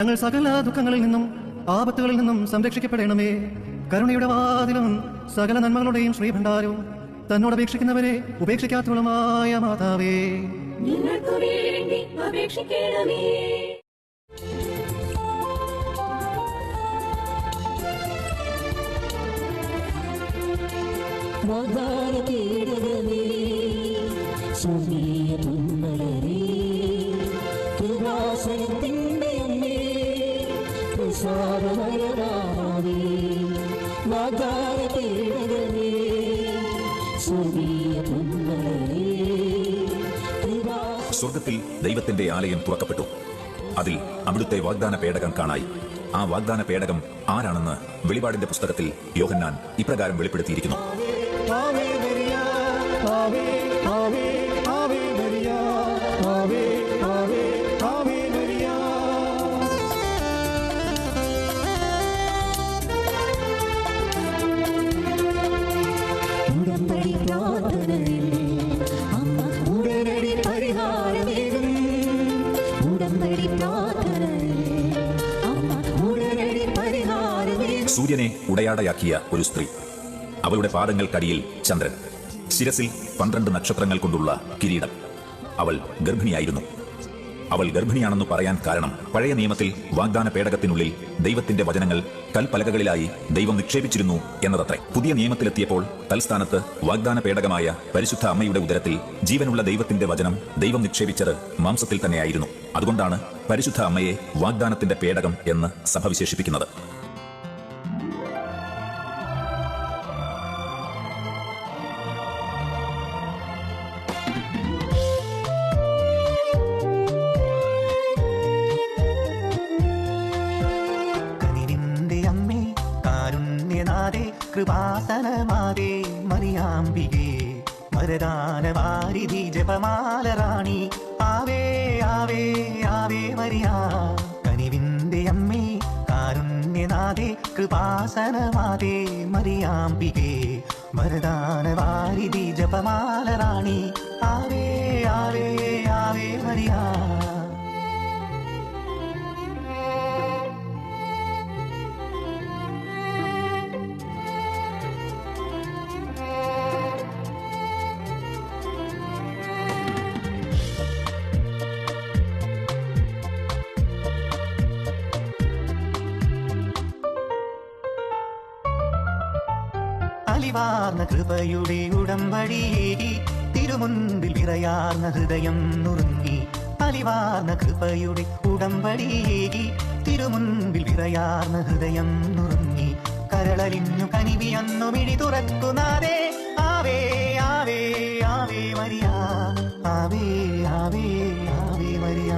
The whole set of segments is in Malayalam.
ഞങ്ങൾ സകല ദുഃഖങ്ങളിൽ നിന്നും ആപത്തുകളിൽ നിന്നും സംരക്ഷിക്കപ്പെടണമേ. കരുണയുടെ വാതിലും സകല നന്മകളുടെയും ശ്രീഭണ്ഡാരവും തന്നോട് അപേക്ഷിക്കുന്നവരെ ഉപേക്ഷിക്കാത്തവളുമായ മാതാവേ. ഞങ്ങൾക്കു വേണ്ടി അപേക്ഷിക്കണമേ. വാഗ്ദാന പീഠകമേ സ്വർഗീയ സ്വർഗത്തിൽ ദൈവത്തിന്റെ ആലയം തുറക്കപ്പെട്ടു. അതിൽ അവിടുത്തെ വാഗ്ദാന പേടകം കാണായി. ആ വാഗ്ദാന പേടകം ആരാണെന്ന് വെളിപാടിന്റെ പുസ്തകത്തിൽ യോഹന്നാൻ ഇപ്രകാരം വെളിപ്പെടുത്തിയിരിക്കുന്നു. സൂര്യനെ ഉടയാടയാക്കിയ ഒരു സ്ത്രീ. അവളുടെ പാദങ്ങൾക്കടിയിൽ ചന്ദ്രൻ. ശിരസിൽ പന്ത്രണ്ട് നക്ഷത്രങ്ങൾ കൊണ്ടുള്ള കിരീടം. അവൾ ഗർഭിണിയായിരുന്നു. അവൾ ഗർഭിണിയാണെന്ന് പറയാൻ കാരണം പഴയ നിയമത്തിൽ വാഗ്ദാന പേടകത്തിനുള്ളിൽ ദൈവത്തിന്റെ വചനങ്ങൾ കൽപ്പലകകളിലായി ദൈവം നിക്ഷേപിച്ചിരുന്നു എന്നതത്രേ. പുതിയ നിയമത്തിലെത്തിയപ്പോൾ തൽസ്ഥാനത്ത് വാഗ്ദാന പേടകമായ പരിശുദ്ധ അമ്മയുടെ ഉദരത്തിൽ ജീവനുള്ള ദൈവത്തിന്റെ വചനം ദൈവം നിക്ഷേപിച്ചത് മാംസത്തിൽ തന്നെയായിരുന്നു. അതുകൊണ്ടാണ് പരിശുദ്ധ അമ്മയെ വാഗ്ദാനത്തിന്റെ പേടകം എന്ന് സഭ വിശേഷിപ്പിക്കുന്നത്. കൃപാസനമാതേ മറിയാംബികേ വരദാന വാരിധി ജപമാല റാണി. ആവേ ആവേ ആവേ മരിയാ. കനിവിന്റെ അമ്മേ കാരുണ്യനാഥേ കൃപാസനമാതേ മറിയാംബികേ വരദാന വാരിധി ജപമാല റാണി. അലിവാർന്ന കൃപയുടെ ഉടമ്പടിയേകി തിരുമുൻപിൽ വിറയാർന്ന ഹൃദയം നുറുങ്ങി. അലിവാർന്ന കൃപയുടെ ഉടമ്പടിയേകി തിരുമുൻപിൽ വിറയാർന്ന ഹൃദയം നുറുങ്ങി. കരളലിഞ്ഞു കനിവിയന്നു മിഴി തുറക്കുന്നാരേ ആവേ ആവേ ആവേ മരിയ. ആവേ ആവേ ആവേ മരിയ.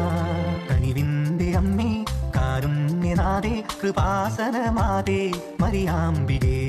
കനിവിന്റെ അമ്മേ കാരുണ്യനാഥേ കൃപാസനമാതേ. മരിയാംബികേ